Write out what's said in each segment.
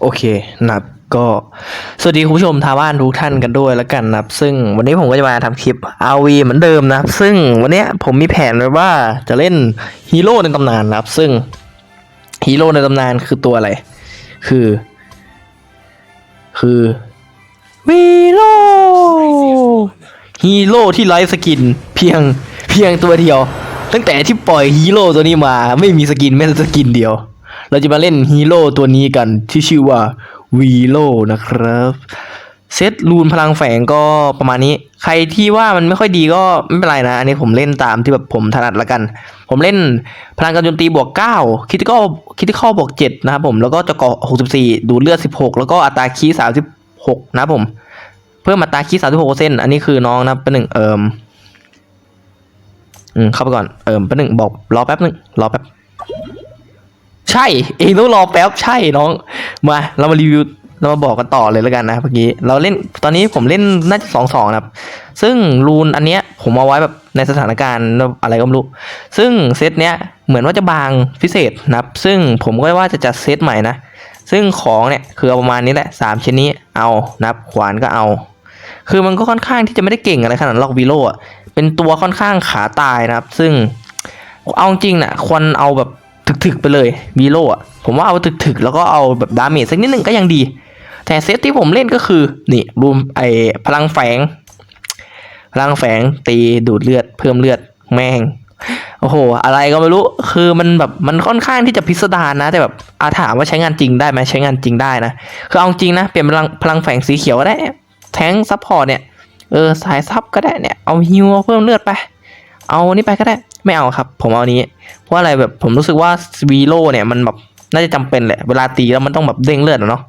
โอเคนะครับก็สวัสดีคุณผู้ชมทางบ้านทุกท่านกันด้วยแล้วกันนะครับ ซึ่งวันนี้ผมก็จะมาทำคลิป RV เหมือนเดิมนะครับ ซึ่งวันนี้ผมมีแผนไว้ว่าจะเล่นฮีโร่ในตำนานนะครับ ซึ่ง ฮีโร่ในตำนานคือตัวอะไร คือ คือวีโร่ฮีโร่ที่ไร้สกิน เพียงเพียงตัวเดียว ตั้งแต่ที่ปล่อยฮีโร่ตัวนี้มา ไม่มีสกินแม้แต่สกินเดียว เราจะมาเล่นฮีโร่ตัวนี้กันที่ชื่อว่าวีโร่นะครับ เซตรูนพลังแฝงก็ประมาณนี้ ใครที่ว่ามันไม่ค่อยดีก็ไม่เป็นไรนะ อันนี้ผมเล่นตามที่แบบผมถนัดละกัน ผมเล่นพลังการโจมตีบวก 9 คิดก็คิดข้อบวก 7 นะครับผม แล้วก็จะเกาะ64 ดูเลือด 16 แล้วก็อัตราคี36 นะครับผม เพิ่มอัตราคี36เซนอันนี้คือน้องนะเป็นหนึ่งเอิมอืมเข้าไปก่อน เอิมเป็นหนึ่งบอกรอแป๊บหนึ่งรอแป๊บ ใช่เองต้องรอแป๊บใช่น้อง มาเรามารีวิว เรามาบอกกันต่อเลยแล้วกันนะเมื่อกี้เราเล่นตอนนี้ผมเล่นน่าจะสองสองนะครับ ซึ่งรูนอันเนี้ยผมเอาไว้แบบในสถานการณ์อะไรก็ไม่รู้ ซึ่งเซตเนี้ยเหมือนว่าจะบางพิเศษนะครับ ซึ่งผมก็ว่าจะจัดเซตใหม่นะ ซึ่งของเนี่ยคือเอาประมาณนี้แหละสามชิ้นนี้เอานะครับขวานก็เอา คือมันก็ค่อนข้างที่จะไม่ได้เก่งอะไรขนาดล็อกวีโลอะเป็นตัวค่อนข้างขาตายนะครับ ซึ่งเอาจริงน่ะควรเอาแบบถึกๆไปเลยวีโลอะผมว่าเอาถึกๆ แล้วก็เอาแบบดาเมจสักนิดหนึ่งก็ยังดี แต่เซตที่ผมเล่นก็คือ นี่รูมไอพลังแฝง พลังแฝงตีดูดเลือด เพิ่มเลือดแม่ง โอ้โห อะไรก็ไม่รู้ คือมันแบบมันค่อนข้างที่จะพิสดารนะ แต่แบบอาถามว่าใช้งานจริงได้ไหมใช้งานจริงได้นะ คือเอาจริงนะ เปลี่ยนพลังพลังแฝงสีเขียวก็ได้ แทงซัพพอร์ตเนี่ย เออสายซับก็ได้เนี่ย เอาฮิวเพิ่มเลือดไป เอานี่ไปก็ได้ ไม่เอาครับ ผมเอาอันนี้ เพราะอะไรแบบผมรู้สึกว่าวีโลเนี่ยมันแบบน่าจะจำเป็นแหละ เวลาตีแล้วมันต้องแบบเด้งเลือดเนาะ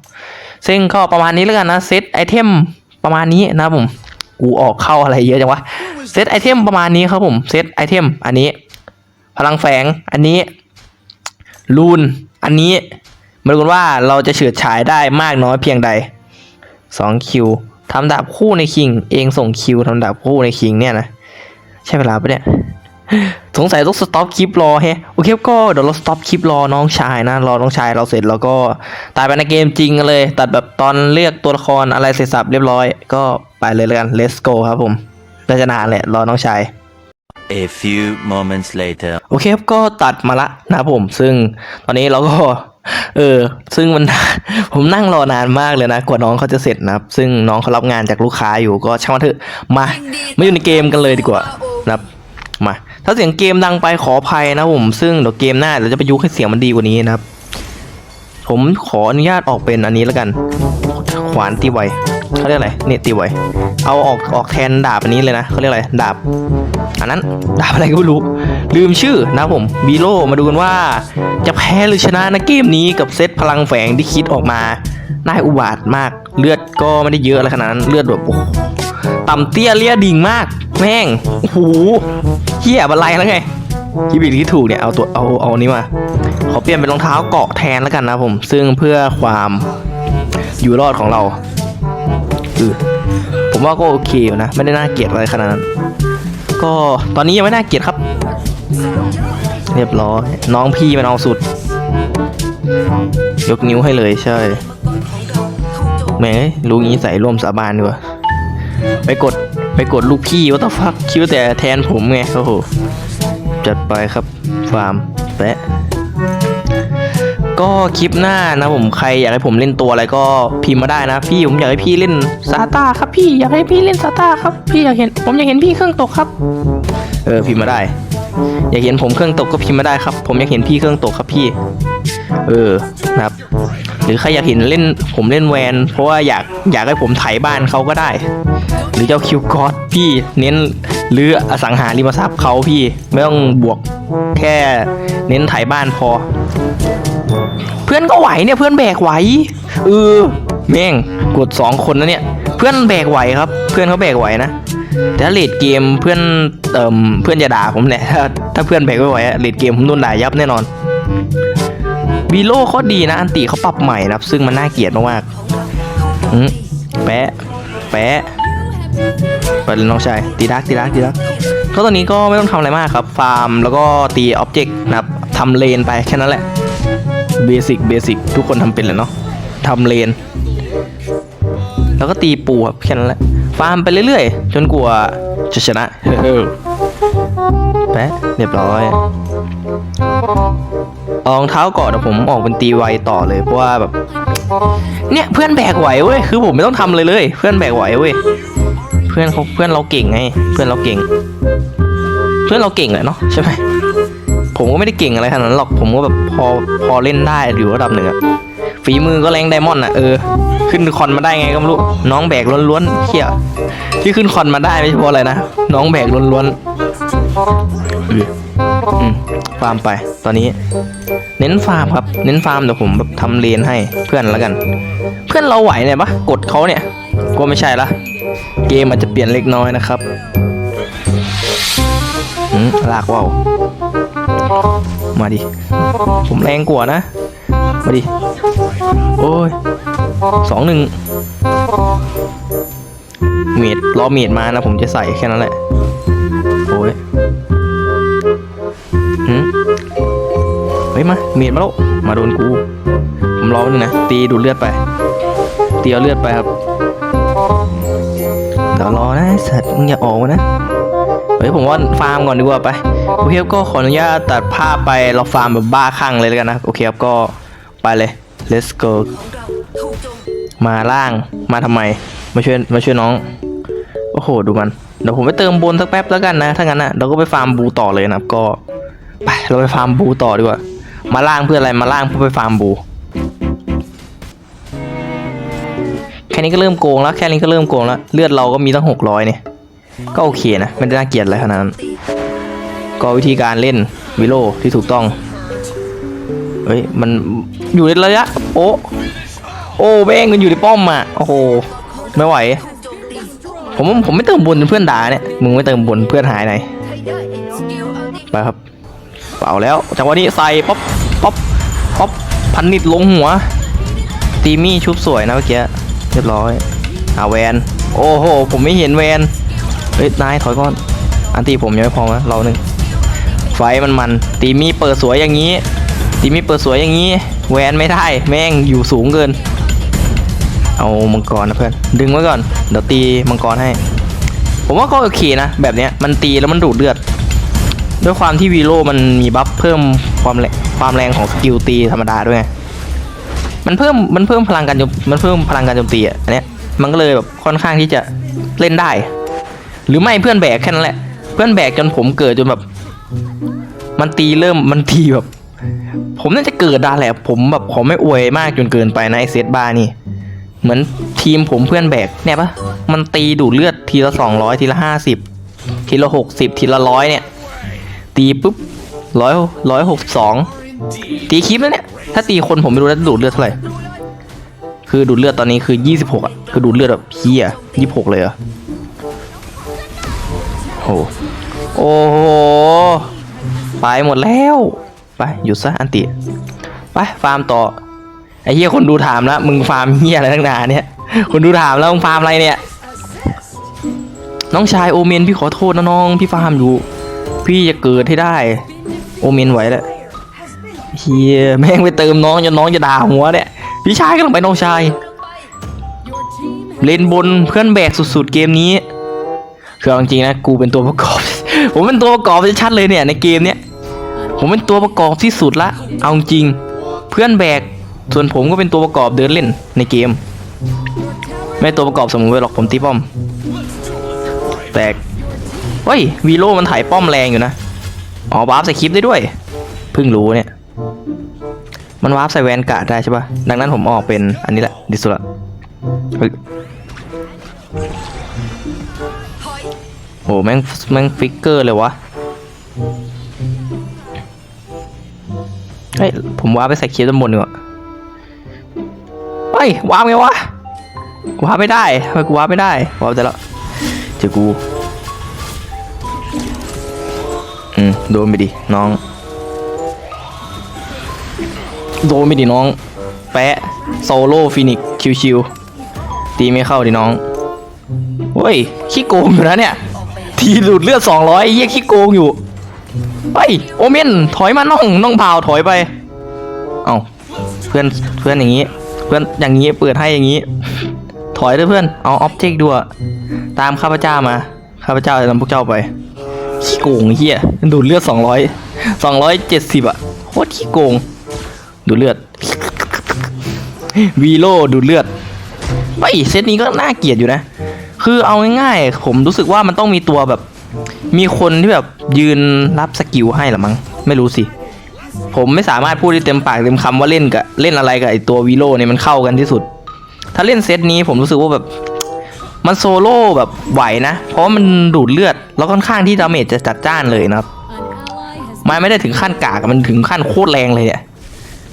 ซึ่งก็ประมาณนี้แล้วกันนะเซตไอเทมประมาณนี้นะผมกูออกเข้าอะไรเยอะจังวะเซตไอเทมประมาณนี้ครับผมเซตไอเทมอันนี้ พลังแฝงอันนี้รูนอันนี้มาดูกันว่าเราจะเฉิดฉายได้มากน้อยเพียงใดสองคิวทำดาบคู่ในคิง เองส่งคิวทำดาบคู่ในคิงเนี่ยนะใช่เวลาปะเนี่ย สงสัยต้องสต็อปคลิปรอแฮะโอเคก็เดี๋ยวเราสต็อปคลิปรอน้องชายนะรอน้องชายเราเสร็จแล้วก็ตายไปในเกมจริงกันเลย ตัดแบบตอนเรียกตัวละครอะไรเสร็จสับเรียบร้อย ก็ไปเลยแล้วกัน let's go ครับผมน่าจะนานแหละรอน้องชาย A few moments later. โอเคครับก็ตัดมาละนะครับผม ซึ่งตอนนี้เราก็เออ ซึ่งมัน ผมนั่งรอนานมากเลยนะ กว่าน้องเขาจะเสร็จนะครับ ซึ่งน้องเขารับงานจากลูกค้าอยู่ก็ช่างมันเถอะมามาอยู่ในเกมกันเลยดีกว่านะครับมา ถ้าเสียงเกมดังไปขออภัยนะผม ซึ่งเดี๋ยวเกมหน้าเราจะไปยุให้เสียงมันดีกว่านี้นะครับ ผมขออนุญาตออกเป็นอันนี้แล้วกัน ขวานตีไวเขาเรียกอะไรเนี่ยตีไวเอาออกออกแทนดาบอันนี้เลยนะเขาเรียกอะไรดาบ อันนั้นดาบอะไรก็ไม่รู้ ลืมชื่อนะผมบีโลมาดูกันว่า จะแพ้หรือชนะในะเกมนี้กับเซตพลังแฝงที่คิดออกมาน่าอุบาทมากเลือดก็ไม่ได้เยอะอะไรขนาดนั้นเลือดแบบต่ำเตี้ยเลี่ยดิ่งมาก แม่งโอ้โห เหี้ยบันไลแล้วไงที่บิดที่ถูกเนี่ยเอาตัวเอาเอานี้มาขอเปลี่ยนเป็นรองเท้าเกาะแทนแล้วกันนะผม ซึ่งเพื่อความอยู่รอดของเราเออผมว่าก็โอเคอยู่นะไม่ได้น่าเกลียดอะไรขนาดนั้น ก็ตอนนี้ยังไม่น่าเกลียดครับ เรียบร้อยน้องพี่มันเอาสุด ยกนิ้วให้เลยใช่แหม่รู้งี้ใส่ร่วมสาบานดีกว่าไปกด ไปกดลูกพี่ว่าต้องฟักคิดว่าแต่แทนผมไงโอ้โหจัดไปครับฟาร์มแปะก็คลิปหน้านะผมใครอยากให้ผมเล่นตัวอะไรก็พิมพ์มาได้นะ พี่ผมอยากให้พี่เล่นซาตาครับพี่อยากให้พี่เล่นซาตาครับพี่อยากเห็น ผมอยากเห็นพี่เครื่องตกครับ เออพิมพ์มาได้ อยากเห็นผมเครื่องตกก็พิมพ์มาได้ครับ ผมอยากเห็นพี่เครื่องตกครับพี่ เออนะครับ หรือใครอยากเห็นเล่นผมเล่นแวน เพราะว่าอยากอยากให้ผมไถบ้านเขาก็ได้ หรือเจ้าคิวกอดพี่เน้นหรืออสังหาริมทรัพย์เขาพี่ไม่ต้องบวกแค่เน้นไถบ้านพอ เพื่อนก็ไหวเนี่ยเพื่อนแบกไหวเออแม่งกดสองคนนะเนี่ย เพื่อนแบกไหวครับ เพื่อนเขาแบกไหวนะแต่ถ้าเลดเกมเพื่อนเอ่มเพื่อนจะด่าผมแหละถ้าถ้าเพื่อนแบกไม่ไหวเลดเกมผมโดนด่ายับแน่นอน วีโลเขาดีนะ อันติเขาปรับใหม่นะครับ ซึ่งมันน่าเกลียดมากๆอืมแปะ แปะไปเลยน้องชายตีดักตีดักตีดักก็ตอนนี้ก็ไม่ต้องทำอะไรมากครับ ฟาร์มแล้วก็ตีอ็อบเจกต์นะครับทำเลนไปแค่นั้นแหละเบสิกเบสิกทุกคนทำเป็นแหละเนาะทำเลน แล้วก็ตีปูครับแค่นั้นแหละ ฟาร์มไปเรื่อยๆ จนกลัวาจะชนะเฮ้อแปะเรียบร้อย เอารองเท้าก่อนเดี๋ยวผมออกเป็นตีไวต่อเลยเพราะว่าแบบเนี่ยเพื่อนแบกไหวเว้ยคือผมไม่ต้องทำเลยเลย เพื่อนแบกไหวเว้ยเพื่อนเขาเพื่อนเราเก่งไงเพื่อนเราเก่ง เพื่อนเราเก่งแหละเนาะใช่ไหมผมก็ไม่ได้เก่งอะไรขนาดนั้นหรอกผมก็แบบพอพอเล่นได้อยู่ระดับหนึ่งอะฝีมือก็แรงไดมอนด์อะเออขึ้นคอนมาได้ไงก็ไม่รู้น้องแบกล้วนๆเขี่ยที่ขึ้นคอนมาได้ไม่ใช่เพราะอะไรนะน้องแบกล้วนๆ อืมฟาร์มไป ตอนนี้ เน้นฟาร์มครับ เน้นฟาร์มเดี๋ยวผมแบบทำเลนให้เพื่อนแล้วกัน เพื่อนเราไหวเนี่ยปะกดเขาเนี่ยก็ไม่ใช่ละเกมอาจจะเปลี่ยนเล็กน้อยนะครับหืมลากว่าวมาดิ ผมแรงกว่านะ มาดิ โอ้ยสองหนึ่งเมดรอเมดมานะ ผมจะใส่แค่นั้นแหละ ฮ้ยมาเมดมาแล้วมาโดนกูผมรอหนึงนะตีดูดเลือดไปตีเอาเลือดไปครับเดี๋ยวรอนะสัตว์มึงอย่าออกนะเฮ้ยผมว่าฟาร์มก่อนดีกว่าไปโอเคครับก็ขออนุญาตตัดภาพไปเราฟาร์มแบบบ้าคลั่งเลยแล้วกันนะโอเคครับก็ไปเลย let's go มาล่างมาทำไมมาช่วยมาช่วยน้องโอ้โหดูมันเดี๋ยวผมไปเติมบนสักแป๊บแล้วกันนะถ้างั้นนะเราก็ไปฟาร์มบูต่อเลยนะครับก็ไปเราไปฟาร์มบูต่อดีกว่า มาล่างเพื่ออะไรมาล่างเพื่อไปฟาร์มบูแค่นี้ก็เริ่มโกงแล้วแค่นี้ก็เริ่มโกงแล้วเลือดเราก็มีตั้งหกร้อยเนี่ยก็โอเคนะไม่ได้น่าเกลียดอะไรขนาดนั้นก็วิธีการเล่นวิโลที่ถูกต้องเฮ้ยมันอยู่ในระยะโอ้โอ้แม่งมันอยู่ในป้อมอะโอ้โหไม่ไหว ผมผมไม่เติมบนเพื่อนด่าเนี่ยมึงไม่เติมบนเพื่อนหายไหนไปครับเปล่าแล้วจังหวะนี้ใส่ป๊อป พันนิดลงหัว ตีมี่ชุบสวยนะเมื่อกี้เรียบร้อยอาแวน โอ้โห ผมไม่เห็นแวน เฮ้ย นายถอยก่อน อันตีผมยังไม่พอนะเราหนึ่งไฟมันมัน ตีมี่เปิดสวยอย่างนี้ ตีมี่เปิดสวยอย่างนี้ แวนไม่ได้ แม่งอยู่สูงเกิน เอามังกรนะเพื่อน ดึงไว้ก่อน เดี๋ยวตีมังกรให้ ผมว่าก็โอเคนะ แบบเนี้ย มันตีแล้วมันดูดเลือด ด้วยความที่วีโร่มันมีบัฟเพิ่มความแรงความแรงของสกิลตีธรรมดาด้วยไงมันเพิ่มมันเพิ่มพลังการมันเพิ่มพลังการโจมตีอะอันเนี้ยมันก็เลยแบบค่อนข้างที่จะเล่นได้ หรือไม่เพื่อนแบกแค่นั้นแหละ เพื่อนแบกจนผมเกิดจนแบบ มันตีเริ่มมันตีแบบ ผมน่าจะเกิดได้แหละ ผมแบบผมไม่อวยมากจนเกินไปนะไอเซตบาร์นี่เหมือนทีมผมเพื่อนแบกเนี่ยปะมันตีดูดเลือดทีละสองร้อยทีละห้าสิบทีละหกสิบทีละร้อยเนี่ย ตีปุ๊บร้อยร้อยหกสองตีคลิปแล้วเนี่ย ถ้าตีคนผมไม่รู้แล้วดูดเลือดเท่าไหร่ คือดูดเลือดตอนนี้คือยี่สิบหกอะ คือดูดเลือดแบบเฮียยี่สิบหกเลยอะโอ้โหโอ้โห ไปหมดแล้ว ไปหยุดซะอันติ ไปฟาร์มต่อ ไอ้เฮียคนดูถามแล้วมึงฟาร์มเฮียอะไรตั้งนานเนี่ย คนดูถามแล้วมึงฟาร์มอะไรเนี่ย น้องชายโอเมนพี่ขอโทษนะน้องพี่ฟาร์มอยู่ พี่จะเกิดให้ได้ โอเมนไหวแล้วเฮียแม่งไปเติมน้องจนน้องจะด่าหัวเนี่ยพี่ชายก็ต้องไปน้องชาย เล่นบนเพื่อนแบกสุดๆเกมนี้คือจริงๆนะกูเป็นตัวประกอบ ผมเป็นตัวประกอบชัดเลยเนี่ยในเกมเนี้ยผมเป็นตัวประกอบที่สุดละ เอาจริง เพื่อนแบก ส่วนผมก็เป็นตัวประกอบเดินเล่นในเกม ไม่ตัวประกอบสมมติหรอกผมตีป้อม แตก เฮ้ยวีโร่มันถ่ายป้อมแรงอยู่นะ อ๋อวาร์ปใส่คลิปได้ด้วย เพิ่งรู้เนี่ย มันวาร์ปใส่แวนการ์ดได้ใช่ปะดังนั้นผมออกเป็นอันนี้แหละ ดิสุดละเฮ้ยโหแม่งแม่งฟิกเกอร์เลยวะ เฮ้ย ผมวาร์ปไปใส่คลิปด้านบนดีกว่าเฮ้ยวาร์ปไงวะวาร์ปไม่ได้ทำไมกูวาร์ปไม่ได้วาร์ปแต่ละเจอกู โดนไปดิน้อง โดนไม่ดิน้อง แปะโซโล่ฟินิกชิวๆตีไม่เข้าดิน้องเฮ้ยขี้โกงอยู่นะเนี่ย ทีดูดเลือด200เยี่ยขี้โกงอยู่เฮ้ยโอเมนถอยมาน้องน้องเบาวถอยไป เอ้าเพื่อนเพื่อนอย่างนี้ เพื่อนอย่างนี้เปิดให้อย่างนี้ ถอยด้วยเพื่อนเอาออบเจกต์ดูอะตามข้าพเจ้ามาข้าพเจ้าจะนำพวกเจ้าไป ขี้โกงเฮียดูดเลือด200 270อะโคตรขี้โกง ดูดเลือดวีโลดูดเลือดไอ้เซตนี้ก็น่าเกลียดอยู่นะ คือเอาง่ายๆ ผมรู้สึกว่ามันต้องมีตัวแบบ มีคนที่แบบยืนรับสกิลให้หรอมั้งไม่รู้สิ ผมไม่สามารถพูดได้เต็มปากเต็มคำว่าเล่นกับเล่นอะไรกับไอตัววีโลเนี่ยมันเข้ากันที่สุด ถ้าเล่นเซตนี้ผมรู้สึกว่าแบบ มันโซโล่แบบไหวนะ เพราะมันดูดเลือด แล้วค่อนข้างที่ดาเมจจะจัดจ้านเลยนะครับมันไม่ได้ถึงขั้นกากอะมันถึงขั้นโคตรแรงเลยเนี่ย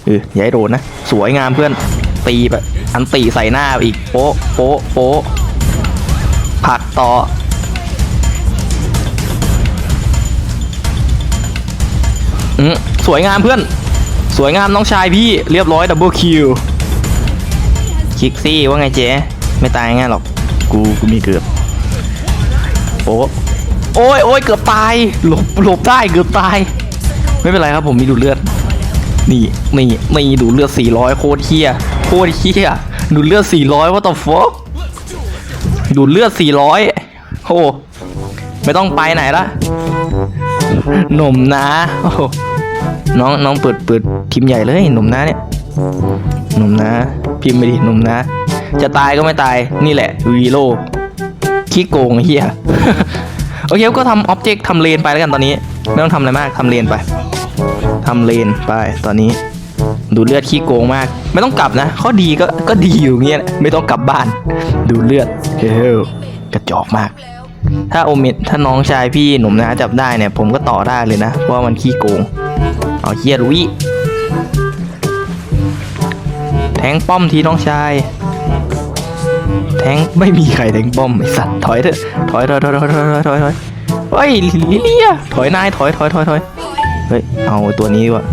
เอออย่าให้โดนนะ สวยงามเพื่อนตีแบบอันตีใส่หน้าอีกโป๊ะโป๊ะโป๊ะผักต่ออืมสวยงามเพื่อน สวยงามน้องชายพี่เรียบร้อยดับเบิลคิวคิกซี่ว่าไงเจ๊ไม่ตายง่ายหรอก กูกูมีเกือบโอ้โอ้ยโอ้ยเกือบตายหลบหลบได้เกือบตาย ไม่เป็นไรครับผมมีดูดเลือด นี่นี่นี่ดูดเลือด 400 โคตรเฮียโคตรเฮียดูดเลือด 400 what the fuck ดูดเลือด 400โอ้ไม่ต้องไปไหนละหนุ่มนะโอ้น้องน้องเปิดเปิดทีมใหญ่เลยหนุ่มนะเนี่ยหนุ่มนะ พิมพ์ไปดิหนุ่มนะ จะตายก็ไม่ตายนี่แหละวีโลขี้โกงเฮียโอเคก็ทำออบเจกต์ทำเลนไปแล้วกันตอนนี้ ไม่ต้องทำอะไรมากทำเลนไปทำเลนไปตอนนี้ ดูเลือดขี้โกงมาก ไม่ต้องกลับนะ ข้อดีก็ก็ดีอยู่เงี้ยไม่ต้องกลับบ้าน ดูเลือดเฮ้ยกระจอกมาก ถ้าโอเมนถ้าน้องชายพี่หนุ่มนะจับได้เนี่ย ผมก็ต่อได้เลยนะเพราะว่ามันขี้โกงเอาเฮียรุยแทงป้อมทีน้องชาย แทงไม่มีใครแทงป้อมไอสัตว์ถอยเถอะถอยถอยถอยถอยถอยถอยถอยถอยเฮ้ยลิเลียถอยนายถอยถอยถอยถอยเฮ้ยเอาตัวนี้ดีกว่า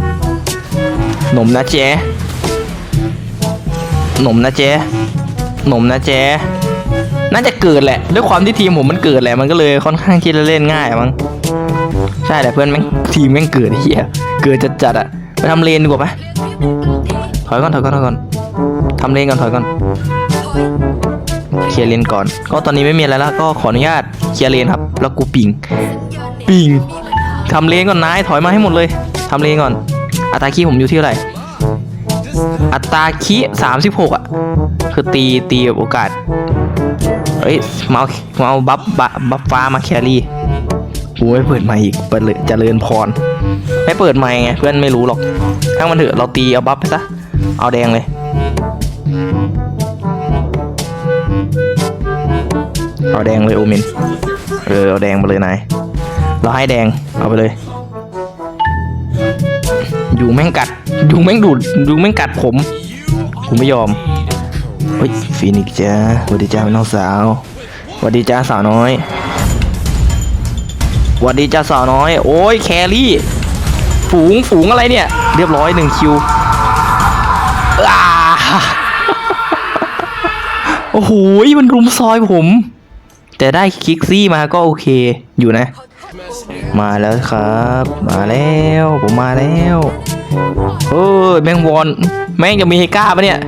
หนมนะเจ๊หนมนะเจ๊หนมนะเจ๊น่าจะเกิดแหละ ด้วยความที่ทีมผมมันเกิดแหละมันก็เลยค่อนข้างที่จะเล่นง่ายมั้งใช่แหละเพื่อนแม่งทีมแม่งเกิดเฮียเกิดจัดจัดอะไปทำเลนดีกว่าปะถอยก่อนถอยก่อนถอยก่อนทำเลนก่อนถอยก่อน เคลียร์เลนก่อน ก็ตอนนี้ไม่มีอะไรแล้วก็ขออนุญาตเคลียร์เลนครับ แล้วกูปิง ปิงทำเลนก่อนนายถอยมาให้หมดเลยทำเลนก่อน อัตราคีผมอยู่ที่เท่าไหร่อัตราคีสามสิบหกอะ คือตีตีแบบโอกาสเอ้ยมาเอามาเอาบัฟบัฟบัฟฟ้ามาแครี่กูไม่เปิดใหม่อีกเปิดเลยเจริญพร ไม่เปิดใหม่ไงเพื่อนไม่รู้หรอก ทั้งมันเถอะเราตีเอาบัฟไปซะ เอาแดงเลย เอาแดงเลยโอเมนเออเอาแดงมาเลยนายเราให้แดงเอาไปเลยอยู่แม่งกัดอยู่แม่งดูดอยู่แม่งกัดผมผมไม่ยอมเฮ้ยฟีนิกซ์จ้าสวัสดีจ้าน้องสาวสวัสดีจ้าสาวน้อยสวัสดีจ้าสาวน้อย โอ้ยแครี่ ฝูงฝูงอะไรเนี่ย เรียบร้อยหนึ่งคิวอ่าโอ้โหมันรุมซอยผม แต่ได้คิกซี่มาก็โอเคอยู่นะ มาแล้วครับ มาแล้วผมมาแล้วเฮ้ยแมงวอนแม่งจะมีเฮก้าปะเนี่ย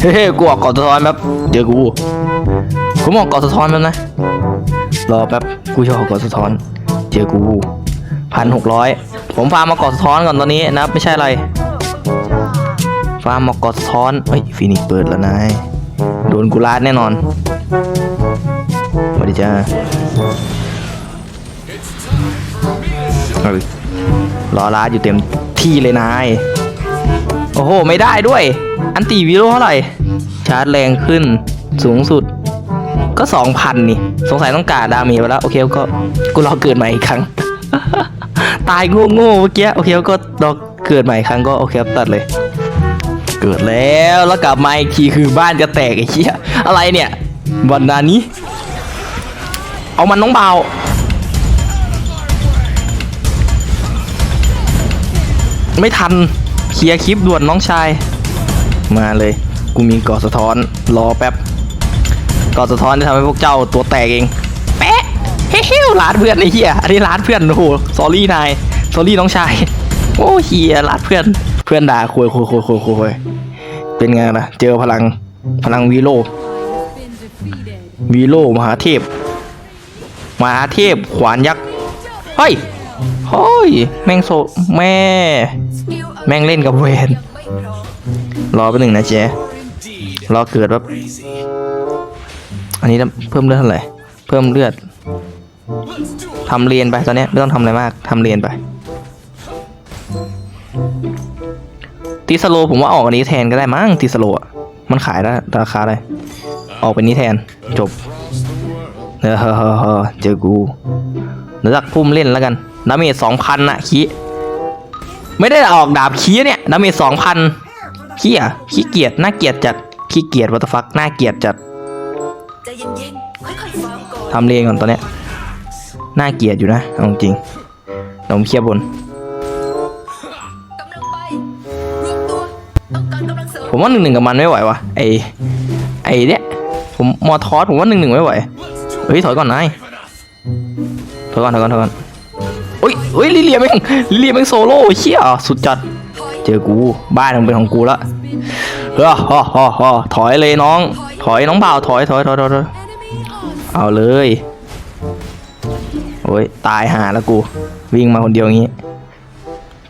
เฮ้ยกูออกเกาะสะท้อนแป๊บเดี๋ยวกูผมออกเกาะสะท้อนแป๊บนะ รอแป๊บกูจะออกเกาะสะท้อนเจอกูพันหกร้อยผมฟาร์มมาเกาะสะท้อนก่อนตอนนี้นะไม่ใช่อะไร ฟาร์มมาเกาะสะท้อนเฮ้ยฟินิกเปิดแล้วนายโดนกูลาดแน่นอน สวัสดีจ้าเอ้ยรอลาดอยู่เต็มที่เลยนาย โอ้โห ไม่ได้ด้วย อันตีวิโรเท่าไหร่ ชาร์จแรงขึ้นสูงสุด ก็สองพันนี่ สงสัยต้องการดาเมจไปแล้ว โอเคก็กูรอเกิดใหม่อีกครั้ง ตายโง่ๆเมื่อกี้ โอเคก็รอเกิดใหม่อีกครั้งก็โอเคตัดเลย เกิดแล้วแล้วกลับมาอีกทีคือบ้านจะแตกไอ้เหี้ยอะไรเนี่ยวันนานี้ เอามันน้องเบาไม่ทันเคลียร์คลิปด่วนน้องชาย มาเลย กูมีกอสะท้อนรอแป๊บกอสะท้อนจะทำให้พวกเจ้าตัวแตกเองแปะเฮ้ยลาดเพื่อนไอ้เหี้ยอันนี้ลาดเพื่อนโอ้โหสอรี่นายสอรี่น้องชายโอ้เฮียลาดเพื่อนเพื่อนด่าคุยคุยคุยคุยคุยเป็นไงล่ะเจอพลังพลังวีโรวีโรมหาเทพ มาเทพขวานยักษ์เฮ้ยเฮ้ยแม่งโซแม่ แม่งเล่นกับเวนรอไปหนึ่งนะเจ๊รอเกิดว่าอันนี้เพิ่มเลือดเท่าไหร่เพิ่มเลือดทำเรียนไปตอนนี้ไม่ต้องทำอะไรมากทำเรียนไปตีสโลผมว่าออกอันนี้แทนก็ได้มั้งตีสโลมันขายได้ราคาอะไรออกเป็นนี้แทนจบ เออเฮ้อเฮ้อเฮ้อเจอกูเดี๋ยวจักพุ่มเล่นแล้วกันดาเมจสองพันอะคีไม่ได้ออกดาบคีเนี่ยดาเมจสองพันขี้อะขี้เกียจน่าเกียดจัดขี้เกียจวัตฟักน่าเกียดจัดใจเย็นๆค่องก่อนทำเรียนก่อนตอนเนี้ยน่าเกียดอยู่นะเอาจริงเดี๋ยวผมเคลียร์บน ผมว่าหนึ่งหนึ่งกับมันไม่ไหววะไอไอเนี้ยผมมอทอสผมว่าหนึ่งหนึ่งไม่ไหว เฮ้ยถอยก่อนนายถอยก่อนถอยก่อนถอยก่อนเฮ้ยเฮ้ยลิเลียแม่งลิเลียแม่งโซโล่เชี่ยสุดจัด เจอกูบ้านมันเป็นของกูละเฮ้อฮ่อฮ่อฮ่อถอยเลยน้อง ถอยน้องเบ่าถอยถอยถอยถอยเอาเลยโอ้ยตายหาแล้วกู วิ่งมาคนเดียวงี้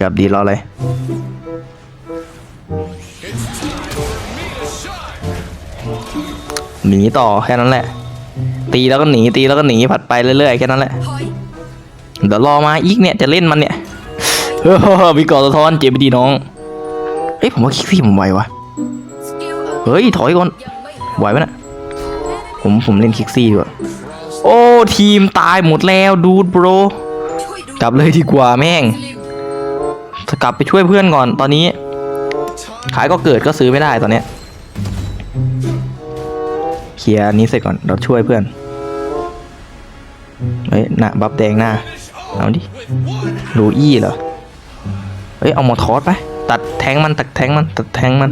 กับดีรอเลยหนีต่อแค่นั้นแหละ ตีแล้วก็หนีตีแล้วก็หนีผัดไปเรื่อยๆแค่นั้นแหละถอยเดี๋ยวรอมาอีกเนี่ยจะเล่นมันเนี่ยเฮ้ยมีกอดสะท้อนเจ็บไปดีน้องเอ้ยผมว่าคิกซี่ผมไหววะสกิลอาวุธเฮ้ยถอยก่อนยังไม่พไหวร้อมปะน่ะผมผมเล่นคิกซี่ดีกว่าโอ้ทีมตายหมดแล้วดูดโบรช่วยดูกลับเลยดีกว่าแม่งลิมจะกลับไปช่วยเพื่อนก่อนตอนนี้ ขายก็เกิดก็ซื้อไม่ได้ตอนเนี้ยเคลียร์อันนี้เสร็จก่อนเราช่วยเพื่อน เฮ้ยหน้าบัฟแดงหน้า เอาดิลูอี้เหรอ เฮ้ย เอาหมอทอสไปตัดแทงมันตัดแทงมันตัดแทงมัน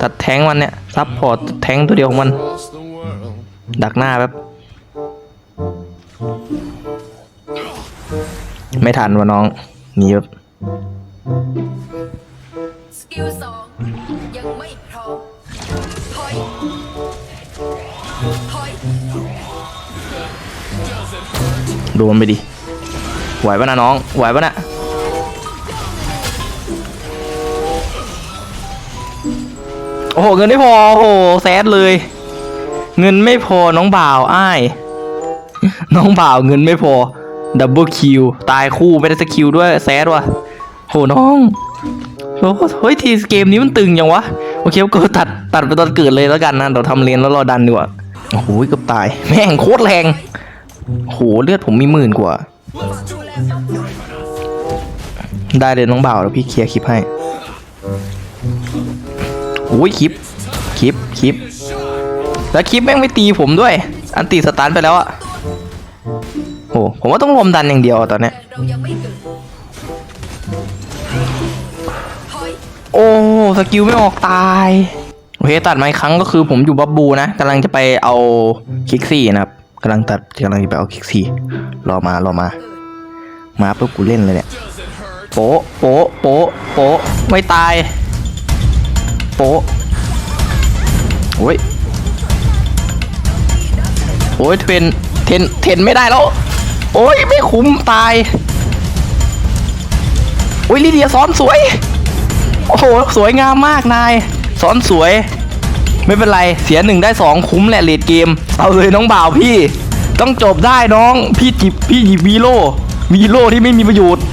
ตัดแทงมันเนี่ยซับพอร์ตแทงตัวเดียวของมัน ดักหน้าแป๊บไม่ทันวะน้องหนีแบบสกิลสองยังไม่พร้อมถอยถอย โดนไปดิ ไหวปะนะน้อง ไหวปะนะโอ้โห เงินไม่พอ โอ้โห แซดเลย เงินไม่พอ น้องบ่าวอ้าย น้องบ่าวเงินไม่พอ ดับเบิลคิว ตายคู่ไม่ได้สกิลด้วย แซดว่ะโหน้องโอ้เฮ้ยทีเกมนี้มันตึงยังวะ โอเคก็ตัดตัดไปตอนเกิดเลยแล้วกันนะ เราทำเลนแล้วราดันดีกว่า โอ้โหเกือบตาย แม่งโคตรแรง โหเลือดผมมีหมื่นกว่า ได้เลยน้องบ่าวแล้วพี่เคลียร์คลิปให้โอ้ยคลิปคลิปคลิป แล้วคลิปแม่งไม่ตีผมด้วย อันตีสตันไปแล้วอะโหผมว่าต้องรวมดันอย่างเดียวตอนเนี้ยแต่เรายังไม่เกิดถอยโอ้สกิลไม่ออกตายโอเคตัดมาอีกครั้งก็คือผมอยู่บับบูนะกำลังจะไปเอาคิกซี่นะครับ กำลังตัดกำลังจะไปเอาคิกซี่รอมารอมา มาปุ๊บกูเล่นเลยเนี่ยโป๊ะโป๊ะโป๊ะโป๊ะไม่ตาย โป๊ะโอ้ยโอ้ยเทนเทนเทนไม่ได้แล้ว โอ้ยไม่คุ้มตายโอ้ยลิเดียซ้อนสวย โอ้โหสวยงามมากนายซ้อนสวย ไม่เป็นไรเสียหนึ่งได้สองคุ้มแหละเลดเกม เอาเลยน้องบ่าวพี่ ต้องจบได้น้องพี่จิบพี่หยิบวีโร่วีโร่ที่ไม่มีประโยชน์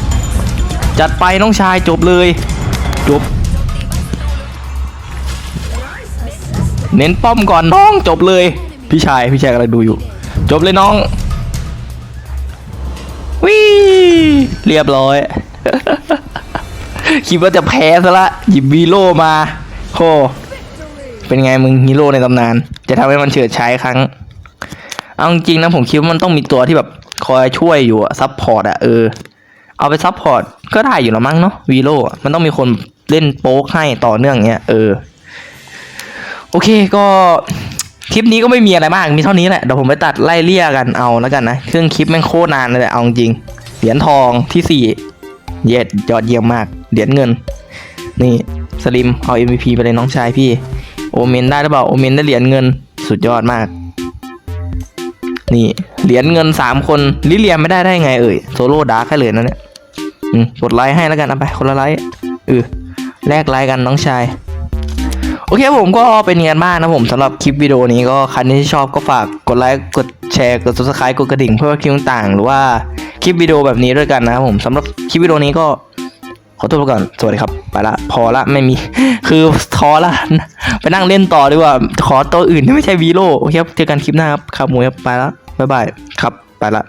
จัดไปน้องชายจบเลย จบ เน้นป้อมก่อนน้องจบเลย พี่ชายพี่ชายกำลังดูอยู่ จบเลยน้องวิเรียบร้อย คิดว่าจะแพ้ซะละหยิบวีโร่มาโค เป็นไงมึงฮีโร่ในตำนาน จะทำให้มันเฉิดฉายครั้ง เอาจริงนะผมคิดว่ามันต้องมีตัวที่แบบคอยช่วยอยู่อะซัพพอร์ตอะเออ เอาไปซัพพอร์ตก็ได้อยู่แล้วมั้งเนาะวีโร่มันต้องมีคนเล่นโป๊กให้ต่อเนื่องเงี้ยเออ โอเคก็คลิปนี้ก็ไม่มีอะไรมาก มีเท่านี้แหละ เดี๋ยวผมไปตัดไล่เลี่ยกันเอาแล้วกันนะ เครื่องคลิปแม่งโคตรนานเลยแหละเอาจริง เหรียญทองที่สี่เย็ดยอดเยี่ยมมาก เหรียญเงิน นี่สลิมเอา MVP ไปเลยน้องชายพี่ โอเมนได้หรือเปล่าโอเมนได้เหรียญเงินสุดยอดมาก นี่เหรียญเงินสามคนลิเลียมไม่ได้ได้ไงเอ่ยโซโล่ดาร์กให้เลยนะเนี่ยอืมกดไลค์ให้แล้วกันเอาไปคนละไลค์เออแลกไลค์กันน้องชายโอเคผมก็เป็นงานบ้านนะผมสำหรับคลิปวิดีโอนี้ก็ใครที่ชอบก็ฝากกดไลค์กดแชร์กด subscribe กดกระดิ่งเพื่อคลิปต่างๆ หรือว่าคลิปวิดีโอแบบนี้ด้วยกันนะครับผมสำหรับคลิปวิดีโอนี้ก็ ขอตัวไปก่อน สวัสดีครับ ไปละ พอละ ไม่มี คือท้อละ ไปนั่งเล่นต่อดีกว่า ขอตัวอื่นที่ไม่ใช่วีโร่โอเคครับ เจอกันคลิปหน้าครับ ครับหมูครับ ไปละ บ๊ายบาย ครับ ไปละ